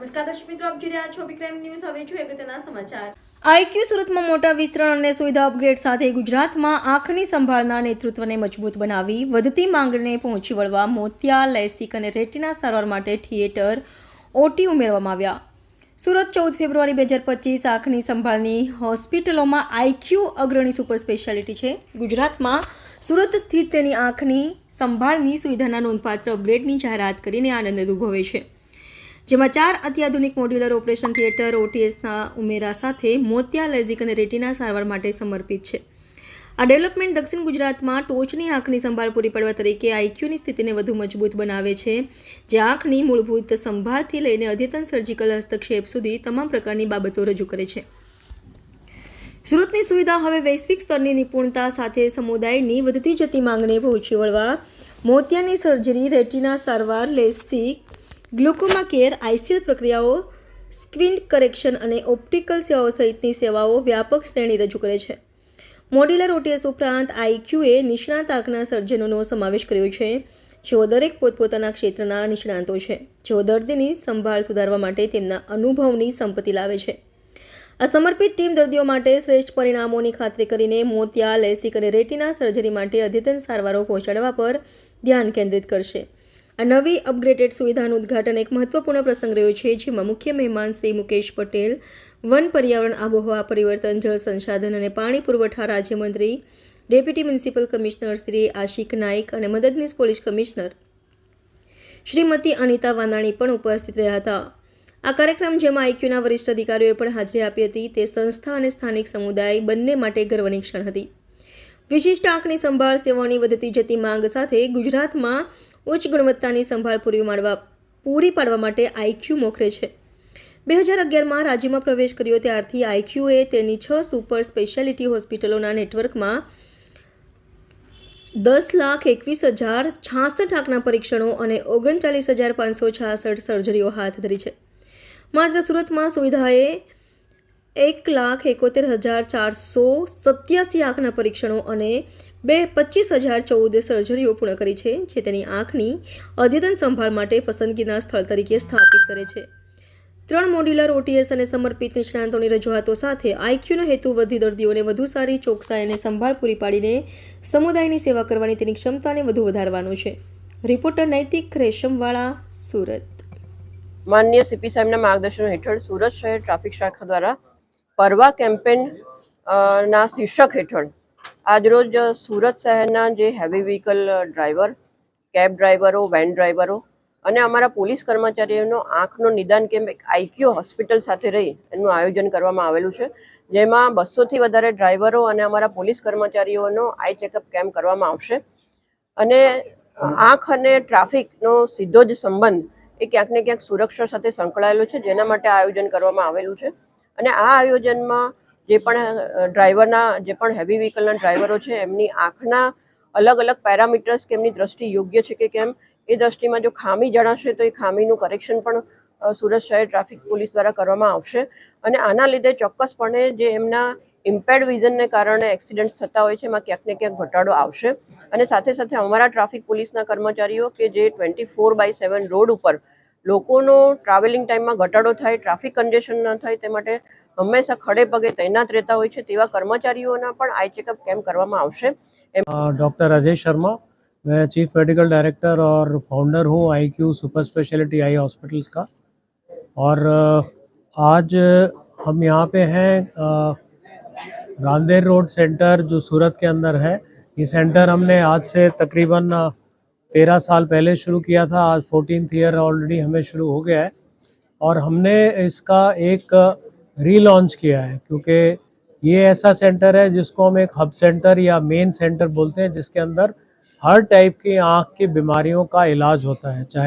નમસ્કાર દર્શક મિત્રો, આપ જોઈ રહ્યા છો વિક્રમ ન્યૂઝ. હવે જોઈએ અગત્યના સમાચાર. આઈક્યુ સુરતમાં મોટા વિસ્તરણ અને સુવિધા અપગ્રેડ સાથે ગુજરાતમાં આંખની સંભાળના નેતૃત્વને મજબૂત બનાવી વધતી માંગને પહોંચી વળવા મોતિયા, લેસિક અને રેટિના સારવાર માટે થિયેટર ઓટી ઉમેરવામાં આવ્યા. સુરત ચૌદ ફેબ્રુઆરી બે હજાર પચીસ આંખની સંભાળની હોસ્પિટલોમાં આઈક્યુ અગ્રણી સુપર સ્પેશિયાલિટી છે. ગુજરાતમાં સુરત સ્થિત તેની આંખની સંભાળની સુવિધાના નોંધપાત્ર અપગ્રેડની જાહેરાત કરીને આનંદ અનુભવે છે. જેમાં ચાર અત્યાધુનિક મોડ્યુલર ઓપરેશન થિયેટર, ઓટીએસના ઉમેરા સાથે મોતિયા લેઝિક અને રેટીના સારવાર માટે સમર્પિત છે. આ ડેવલપમેન્ટ દક્ષિણ ગુજરાતમાં ટોચની આંખની સંભાળ પૂરી પાડવા તરીકે આઈક્યુની સ્થિતિને વધુ મજબૂત બનાવે છે, જે આંખની મૂળભૂત સંભાળથી લઈને અદ્યતન સર્જિકલ હસ્તક્ષેપ સુધી તમામ પ્રકારની બાબતો રજૂ કરે છે. સુરતની સુવિધા હવે વૈશ્વિક સ્તરની નિપુણતા સાથે સમુદાયની વધતી જતી માંગને પહોંચી વળવા મોતિયાની સર્જરી, રેટિના સારવાર, લેસિક ગ્લુકોમા કેર આઈસીએલ પ્રક્રિયાઓ, સ્ક્રીન કરેક્શન અને ઓપ્ટિકલ સેવાઓ સહિતની સેવાઓ વ્યાપક શ્રેણી રજૂ કરે છે. મોડ્યુલર ઓટીએસ ઉપરાંત આઈક્યુએ નિષ્ણાત આંખના સર્જનોનો સમાવેશ કર્યો છે, જેઓ દરેક પોતપોતાના ક્ષેત્રના નિષ્ણાતો છે, જેઓ દર્દીની સંભાળ સુધારવા માટે તેમના અનુભવની સંપત્તિ લાવે છે. આ સમર્પિત ટીમ દર્દીઓ માટે શ્રેષ્ઠ પરિણામોની ખાતરી કરીને મોતિયા, લેસિક અને રેટિના સર્જરી માટે અદ્યતન સારવારો પહોંચાડવા પર ધ્યાન કેન્દ્રિત કરશે. આ નવી અપગ્રેડેડ સુવિધાનું ઉદ્ઘાટન એક મહત્વપૂર્ણ પ્રસંગ રહ્યો છે, જેમાં મુખ્ય મહેમાન શ્રી મુકેશ પટેલ, વન પર્યાવરણ, આબોહવા પરિવર્તન, જળ સંસાધન અને પાણી પુરવઠા રાજ્યમંત્રી, deputy municipal commissioner Shri Ashik Naik અને મદદનીશ પોલીસ કમિશનર શ્રીમતી અનિતા વાનાણી પણ ઉપસ્થિત રહ્યા હતા. આ કાર્યક્રમ, જેમાં આઈક્યુના વરિષ્ઠ અધિકારીઓએ પણ હાજરી આપી હતી, તે સંસ્થા અને સ્થાનિક સમુદાય બંને માટે ગર્વની ક્ષણ હતી. વિશિષ્ટ આંખની સંભાળ સેવાઓની વધતી જતી માંગ સાથે ગુજરાતમાં ઉચ્ચ ગુણવત્તાની સંભાળ પૂરી માડવા પૂરી પાડવા માટે આઈક્યુ મોખરે છે. બે હજાર અગિયારમાં રાજ્યમાં પ્રવેશ કર્યો ત્યારથી આઈક્યુએ તેની છ સુપર સ્પેશિયાલિટી હોસ્પિટલોના નેટવર્કમાં દસ લાખ એકવીસ હજાર છાસઠ આંકના પરીક્ષણો અને ઓગણચાલીસ હજાર પાંચસો છાસઠ સર્જરીઓ હાથ ધરી છે. માત્ર સુરતમાં સુવિધાએ એક લાખ એકોતેર હજાર ચારસો સત્યાસી આંખના પરીક્ષણો અને બે પચીસ હજાર ચૌદ સર્જરીઓ પૂર્ણ કરી છે, જે તેની આંખની અદ્યતન સંભાળ માટે પસંદગીના સ્થળ તરીકે સ્થાપિત કરે છે. ત્રણ મોડ્યુલર ઓટીએસ અને સમર્પિત નિષ્ણાંતોની રજૂઆતો સાથે આઈક્યુનો હેતુ વધી દર્દીઓને વધુ સારી ચોકસાઈ અને સંભાળ પૂરી પાડીને સમુદાયની સેવા કરવાની તેની ક્ષમતાને વધુ વધારવાનો છે. રિપોર્ટર નૈતિક રેશમવાળા, સુરત. માન્ય સીપી સાહેબના માર્ગદર્શન હેઠળ સુરત શહેર ટ્રાફિક શાખા દ્વારા પરવા કેમ્પેન ના શીર્ષક હેઠળ આજરોજ સુરત શહેરના જે હેવી વ્હીકલ ડ્રાઈવર કેબ ડ્રાઈવરો વેન ડ્રાઈવરો અને અમારા પોલીસ કર્મચારીઓનો આંખનો નિદાન કેમ્પ એક આઈક્યુ હોસ્પિટલ સાથે રહી એનું આયોજન કરવામાં આવેલું છે. જેમાં બસોથી વધારે ડ્રાઈવરો અને અમારા પોલીસ કર્મચારીઓનો આઈ ચેકઅપ કેમ્પ કરવામાં આવશે અને આંખ અને ટ્રાફિકનો સીધો જ સંબંધ એ ક્યાંક ને ક્યાંક સુરક્ષા સાથે સંકળાયેલો છે, જેના માટે આયોજન કરવામાં આવેલું છે. અને આ આયોજનમાં જે પણ ડ્રાઈવરના જે પણ હેવી વ્હીકલના ડ્રાઈવરો છે, એમની આંખના અલગ અલગ પેરામીટર્સ કે એમની દ્રષ્ટિ યોગ્ય છે કે કેમ, એ દ્રષ્ટિમાં જો ખામી જણાશે તો એ ખામીનું કરેક્શન પણ સુરત શહેર ટ્રાફિક પોલીસ દ્વારા કરવામાં આવશે. અને આના લીધે ચોક્કસપણે જે એમના ઇમ્પેર્ડ વિઝનને કારણે એક્સિડન્ટ થતા હોય છે, એમાં ક્યાંક ને ક્યાંક ઘટાડો આવશે. અને સાથે સાથે અમારા ટ્રાફિક પોલીસના કર્મચારીઓ કે જે twenty four by seven road ઉપર લોકોનો ટ્રાવેલિંગ ટાઈમમાં ઘટાડો થાય ટ્રાફિક કન્જેશન ન થાય તે માટે હંમેશા ખડે પગે તૈનાત રહેતા હોય છે તેવા કર્મચારીઓના પણ આઈ ચેકઅપ કેમ્પ કરવામાં આવશે डॉक्टर अजय शर्मा मैं चीफ मेडिकल डायरेक्टर और फाउंडर हूँ I Q super speciality eye hospitals का और अ, आज हम यहाँ पे हैं अ, रांदेर रोड सेंटर जो सूरत के अंदर है ये सेंटर हमने आज से तकरीबन तेरह साल पहले शुरू किया था, आज फोर्टीन ईयर ऑलरेडी हमें शुरू हो गया है। और हमने इसका एक रीलॉन्च किया है, क्योंकि ये ऐसा सेंटर है जिसको हम एक हब सेंटर या मेन सेंटर बोलते हैं, जिसके अंदर हर टाइप की आँख की बीमारियों का इलाज होता है, चाहे